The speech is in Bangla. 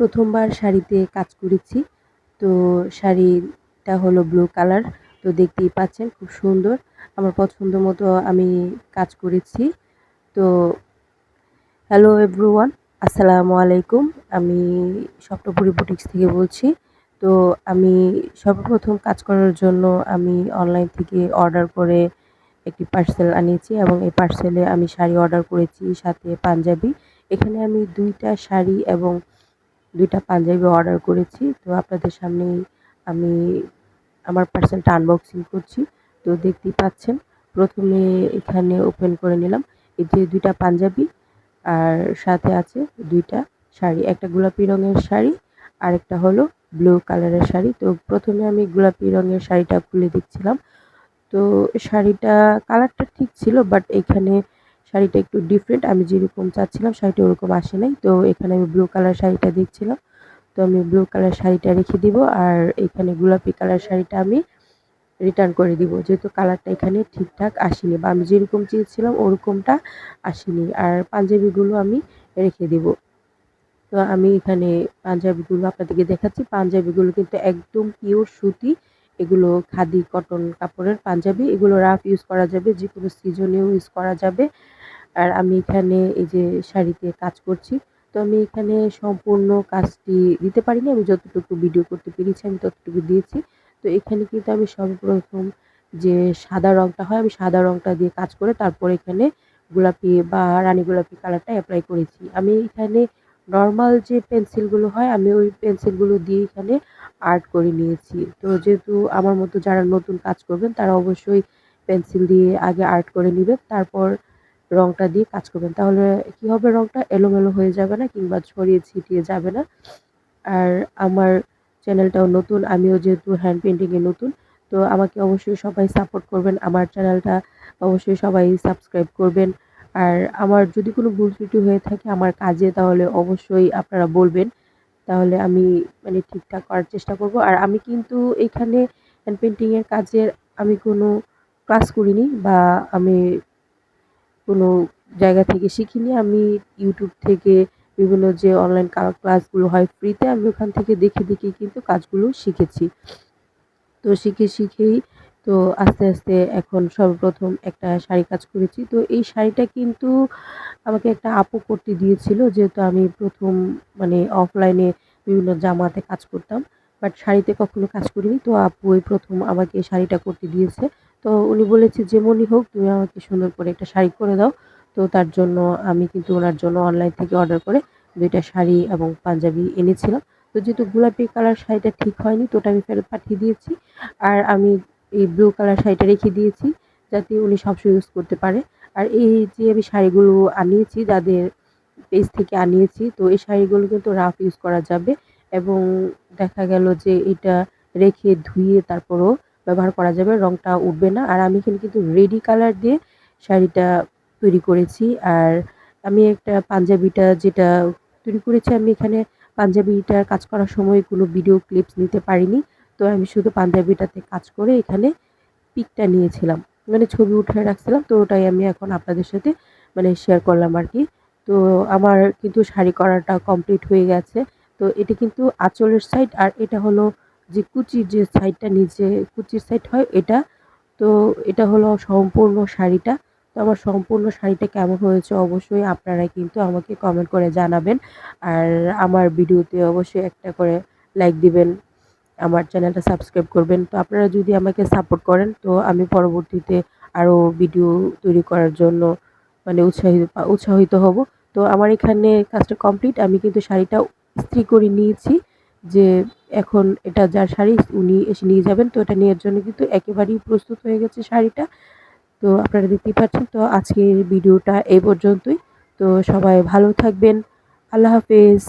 প্রথমবার শাড়িতে কাজ করেছি। তো শাড়িটা হলো ব্লু কালার তো দেখতেই পাচ্ছেন খুব সুন্দর। আমার পছন্দ মতো আমি কাজ করেছি। তো হ্যালো এভরিওয়ান আসসালামু আলাইকুম। আমি সপ্তপুরি বুটিক্স থেকে বলছি। তো আমি সর্বপ্রথম কাজ করার জন্য আমি অনলাইন থেকে অর্ডার করে একটি পার্সেল আনিয়েছি এবং এই পার্সেলে আমি শাড়ি অর্ডার করেছি সাথে পাঞ্জাবি। এখানে আমি দুইটা শাড়ি এবং দুইটা পাঞ্জাবি অর্ডার করেছি। তো আপনাদের সামনেই আমি আমার পার্সেলটা আনবক্সিং করছি। তো দেখতেই পাচ্ছেন, প্রথমে এখানে ওপেন করে নিলাম। এই যে দুইটা পাঞ্জাবি, আর সাথে আছে দুইটা শাড়ি। একটা গোলাপি রঙের শাড়ি আর একটা হলো ব্লু কালারের শাড়ি। তো প্রথমে আমি গোলাপি রঙের শাড়িটা খুলে দিচ্ছিলাম। তো শাড়িটা কালারটা ঠিক ছিল বাট এখানে শাড়িটা একটু ডিফারেন্ট আমি যেরকম চাচ্ছিলাম, শাড়িটা ওরকম আসে নাই। তো এখানে আমি ব্লু কালার শাড়িটা দেখছিলাম। তো আমি ব্লু কালার শাড়িটা রেখে দিব আর এখানে গোলাপি কালার শাড়িটা আমি রিটার্ন করে দিব। যেহেতু কালারটা এখানে ঠিকঠাক আসেনি বা আমি যেরকম চেয়েছিলাম, ওরকমটা আসেনি। আর পাঞ্জাবিগুলো আমি রেখে দিব। তো আমি এখানে পাঞ্জাবিগুলো আপনাদেরকে দেখাচ্ছি। পাঞ্জাবিগুলো কিন্তু একদম পিওর সুতি। এগুলো খাদি কটন কাপড়ের পাঞ্জাবি। এগুলো রাফ ইউজ করা যাবে যে কোনো সিজনেও ইউজ করা যাবে। আর আমি এখানে এই যে শাড়িতে কাজ করছি, তো আমি এখানে সম্পূর্ণ কাজটি দিতে পারিনি, আমি যতটুকু ভিডিও করতে পেরেছি আমি ততটুকু দিয়েছি। তো এখানে কিন্তু আমি সর্বপ্রথম যে সাদা রঙটা হয়, আমি সাদা রঙটা দিয়ে কাজ করে তারপর এখানে গোলাপি বা রানী গোলাপি কালারটা অ্যাপ্লাই করেছি। আমি এখানে নর্মাল যে পেন্সিলগুলো হয়, আমি ওই পেন্সিলগুলো দিয়ে এখানে আর্ট করে নিয়েছি। তো যেহেতু আমার মতো যারা নতুন কাজ করবেন, তারা অবশ্যই পেন্সিল দিয়ে আগে আর্ট করে নেবেন, তারপর রংটা দিয়ে কাজ করবেন। তাহলে কি হবে রংটা? এলোমেলো হয়ে যাবে না কিংবা ছড়িয়ে ছিটিয়ে যাবে না। আর আমার চ্যানেলটাও নতুন, আমিও যেহেতু হ্যান্ড পেন্টিংয়ে নতুন, তো আমাকে অবশ্যই সবাই সাপোর্ট করবেন। আমার চ্যানেলটা অবশ্যই সবাই সাবস্ক্রাইব করবেন। আর আমার যদি কোনো ভুল ত্রুটি হয়ে থাকে আমার কাজে, তাহলে অবশ্যই আপনারা বলবেন। তাহলে আমি মানে ঠিকঠাক করার চেষ্টা করব। আর আমি কিন্তু এখানে হ্যান্ড পেন্টিংয়ের কাজের আমি কোনো ক্লাস করিনি বা আমি কোনো জায়গা থেকে শিখিনি। আমি ইউটিউব থেকে বিভিন্ন যে অনলাইন ক্লাসগুলো হয় ফ্রিতে আমি ওখান থেকে দেখে দেখে কিন্তু কাজগুলো শিখেছি। তো শিখে শিখেই তো আস্তে আস্তে এখন সর্বপ্রথম একটা শাড়ি কাজ করেছি। তো এই শাড়িটা কিন্তু আমাকে একটা আপু করতে দিয়েছিল, যেহেতু আমি প্রথম মানে অফলাইনে বিভিন্ন জামাতে কাজ করতাম বাট শাড়িতে কখনো কাজ করিনি। তো আপু ওই প্রথম আমাকে শাড়িটা করতে দিয়েছে। তো উনি বলেছে যেমনই হোক, তুমি আমাকে সুন্দর করে একটা শাড়ি করে দাও। তো তার জন্য আমি কিন্তু ওনার জন্য অনলাইন থেকে অর্ডার করে দুইটা শাড়ি এবং পাঞ্জাবি এনেছিলাম। তো যেহেতু গোলাপি কালার শাড়িটা ঠিক হয়নি, তো ওটা আমি ফেরত পাঠিয়ে দিয়েছি। আর আমি এই ব্লু কালার শাড়িটা রেখে দিয়েছি, যাতে উনি সবসময় ইউজ করতে পারে। আর এই যে আমি শাড়িগুলো আনিয়েছি, যাদের পেজ থেকে আনিয়েছি, তো এই শাড়িগুলো কিন্তু রাফ ইউজ করা যাবে। এবং দেখা গেল যে এটা রেখে ধুয়ে তারপরও ব্যবহার করা যাবে, রংটা উঠবে না। আর আমি এখানে কিন্তু রেডি কালার দিয়ে শাড়িটা তৈরি করেছি। আর আমি একটা পাঞ্জাবিটা যেটা তৈরি করেছি, আমি এখানে পাঞ্জাবিটার কাজ করার সময় কোনো ভিডিও ক্লিপস নিতে পারিনি। তো আমি শুধু পাঞ্জাবিটাতে কাজ করে এখানে পিকটা নিয়েছিলাম। মানে ছবি উঠে রাখছিলাম, তো ওটাই আমি এখন আপনাদের সাথে মানে শেয়ার করলাম আর কি। তো আমার কিন্তু শাড়ি করাটা কমপ্লিট হয়ে গেছে। তো এটা কিন্তু আঁচলের সাইড আর এটা হলো যে কুচির যে সাইডটা নিচে কুচির সাইড হয় এটা, তো এটা হলো সম্পূর্ণ শাড়িটা। তো আমার সম্পূর্ণ শাড়িটা কেমন হয়েছে অবশ্যই আপনারা কিন্তু আমাকে কমেন্ট করে জানাবেন। আর আমার ভিডিওতে অবশ্যই একটা করে লাইক দিবেন, আমার চ্যানেলটা সাবস্ক্রাইব করবেন। তো আপনারা যদি আমাকে সাপোর্ট করেন, তো আমি পরবর্তীতে আরও ভিডিও তৈরি করার জন্য মানে উৎসাহিত উৎসাহিত হব। তো আমার এখানে কাজটা কমপ্লিট আমি কিন্তু শাড়িটা ইস্ত্রি করে নিয়েছি। যে এখন এটা যার শাড়ি, উনি এসে নিয়ে যাবেন। তো এটা নেওয়ার জন্য কিন্তু একেবারেই প্রস্তুত হয়ে গেছে শাড়িটা। তো আপনারা দেখতেই পাচ্ছেন, তো আজকের ভিডিওটা এই পর্যন্তই। তো সবাই ভালো থাকবেন। আল্লাহ হাফেজ।